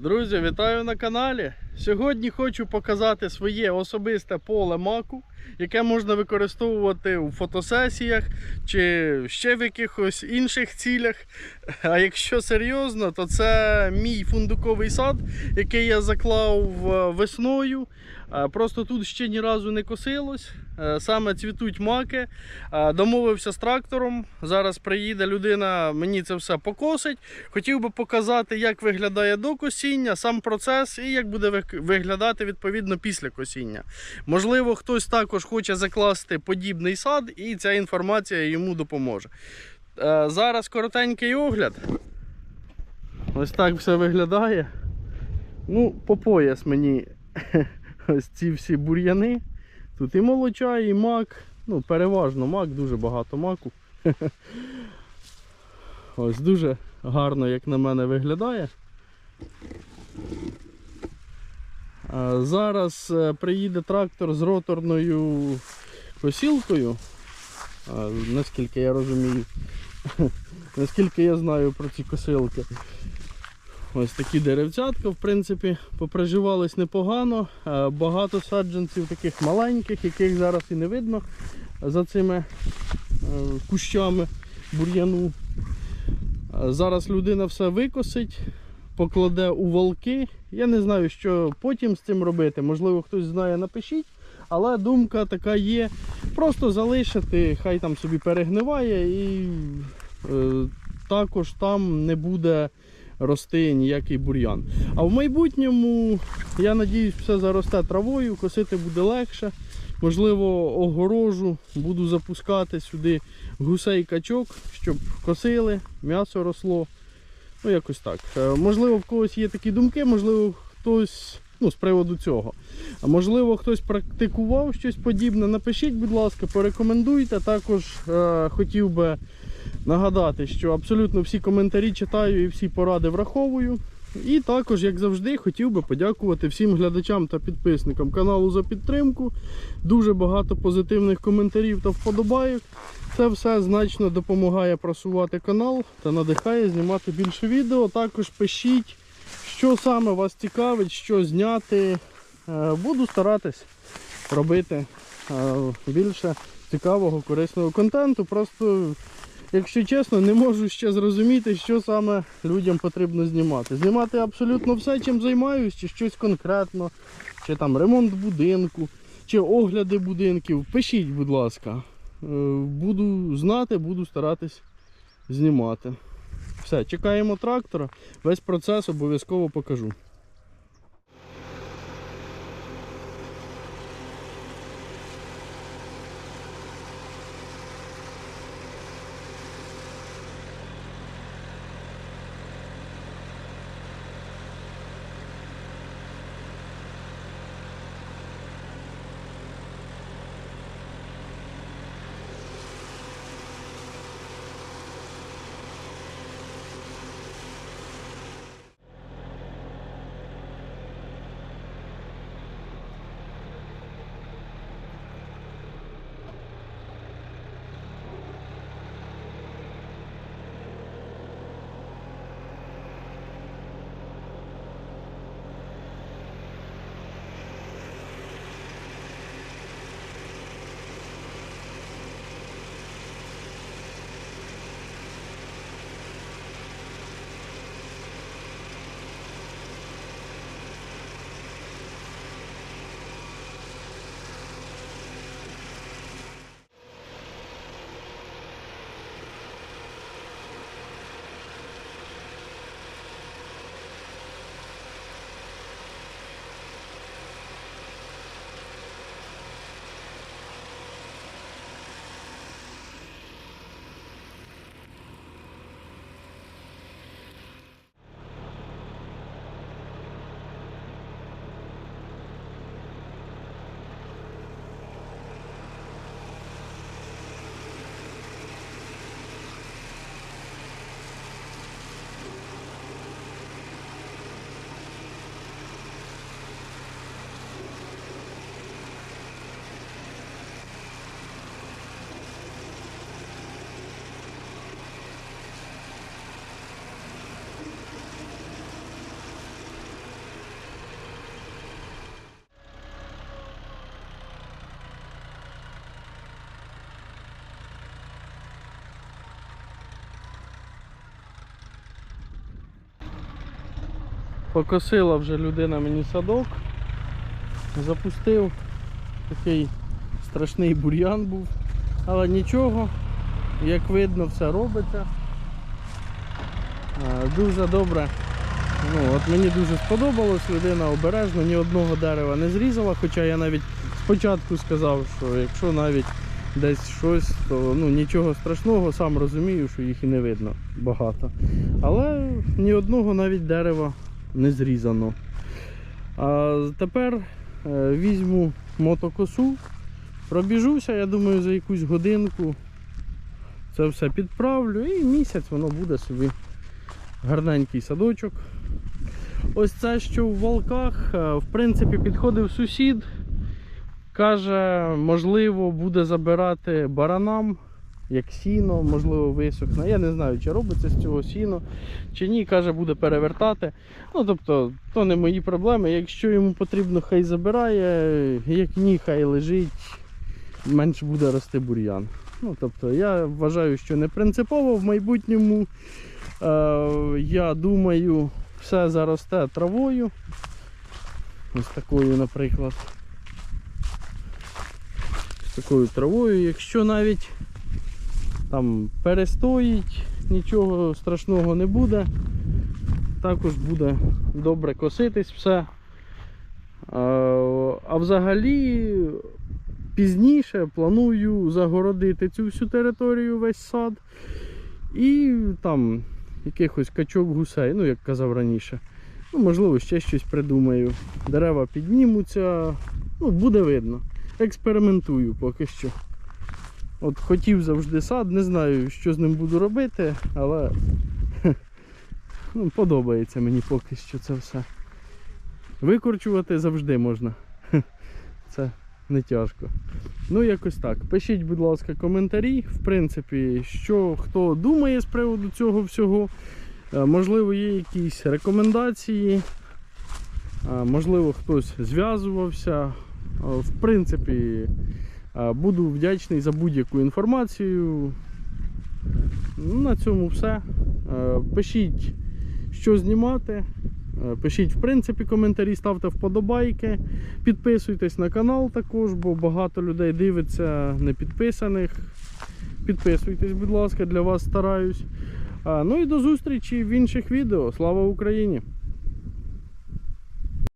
Друзі, вітаю на каналі. Сьогодні хочу показати своє особисте поле маку, яке можна використовувати у фотосесіях чи ще в якихось інших цілях. А якщо серйозно, то це мій фундуковий сад, який я заклав е, весною. Е, Просто тут ще ні разу не косилось. Е, Саме цвітуть маки. Домовився з трактором. Зараз приїде людина, мені це все покосить. Хотів би показати, як виглядає до косіння, сам процес і як буде виглядати відповідно після косіння. Можливо, хтось також хоче закласти подібний сад, і ця інформація йому допоможе. Е, Зараз коротенький огляд. Ось так все виглядає. Ну, по пояс мені ось ці всі бур'яни. Тут і молочай, і мак. Ну, переважно мак, дуже багато маку. Ось дуже гарно, як на мене, виглядає. А Зараз е, приїде трактор з роторною косілкою. Наскільки я розумію, наскільки я знаю про ці косилки. Ось такі деревцятка, в принципі, поприживались непогано. Е, Багато саджанців таких маленьких, яких зараз і не видно за цими е, кущами бур'яну. Е, Зараз людина все викосить, покладе у волки. Я не знаю, що потім з цим робити. Можливо, хтось знає, напишіть. Але думка така є. Просто залишити, хай там собі перегниває і е, також там не буде рости ніякий бур'ян. А в майбутньому, я надіюсь, все заросте травою, косити буде легше. Можливо, огорожу буду запускати сюди гусей качок, щоб косили, м'ясо росло. Ну, якось так. Е, Можливо, в когось є такі думки, можливо, хтось ну, з приводу цього. А можливо, хтось практикував щось подібне. Напишіть, будь ласка, порекомендуйте. Також е, хотів би нагадати, що абсолютно всі коментарі читаю і всі поради враховую. І також, як завжди, хотів би подякувати всім глядачам та підписникам каналу за підтримку. Дуже багато позитивних коментарів та вподобайок. Це все значно допомагає просувати канал та надихає знімати більше відео. Також пишіть, що саме вас цікавить, що зняти. Е, Буду старатись робити е, більше цікавого, корисного контенту. Просто якщо чесно, не можу ще зрозуміти, що саме людям потрібно знімати. Знімати абсолютно все, чим займаюсь, чи щось конкретно, чи там ремонт будинку, чи огляди будинків. Пишіть, будь ласка. Е, Буду знати, буду старатись знімати. Все, чекаємо трактора. Весь процес обов'язково покажу. Покосила вже людина мені садок. Запустив. Такий страшний бур'ян був. Але нічого, як видно, все робиться. Е, Дуже добре. Ну, от мені дуже сподобалось, людина обережно, ні одного дерева не зрізала, хоча я навіть спочатку сказав, що якщо навіть десь щось, то ну, нічого страшного, сам розумію, що їх і не видно багато. Але ні одного навіть дерева не зрізано. А тепер е, візьму мотокосу, пробіжуся, я думаю, за якусь годинку це все підправлю і місяць воно буде собі гарненький садочок. Ось це, що в волках, е, в принципі, підходив сусід. Каже, можливо, буде забирати баранам, як сіно, можливо, висохне. Я не знаю, чи робиться з цього сіно, чи ні. Каже, буде перевертати. Ну, тобто, то не мої проблеми. Якщо йому потрібно, хай забирає, як ні, хай лежить, менше буде рости бур'ян. Ну, тобто, я вважаю, що не принципово в майбутньому. Е, я думаю, все заросте травою. Ось такою, наприклад. Ось такою травою. Якщо навіть там перестоїть, нічого страшного не буде. Також буде добре коситись все. А, взагалі пізніше планую загородити цю всю територію, весь сад. І там якихось качок гусей, ну як казав раніше. Ну, можливо, ще щось придумаю. Дерева піднімуться, ну, буде видно. Експериментую поки що. От хотів завжди сад, не знаю, що з ним буду робити, але ну, подобається мені поки що це все. Викорчувати завжди можна. Це не тяжко. Ну, якось так. Пишіть, будь ласка, коментарі. В принципі, що хто думає з приводу цього всього. Е, Можливо, є якісь рекомендації. Е, Можливо, хтось зв'язувався. Е, В принципі, буду вдячний за будь-яку інформацію. На цьому все. Е, Пишіть, що знімати. Е, Пишіть, в принципі, коментарі, ставте вподобайки. Підписуйтесь на канал також, бо багато людей дивиться не підписаних. Підписуйтесь, будь ласка, для вас стараюсь. Ну і до зустрічі в інших відео. Слава Україні!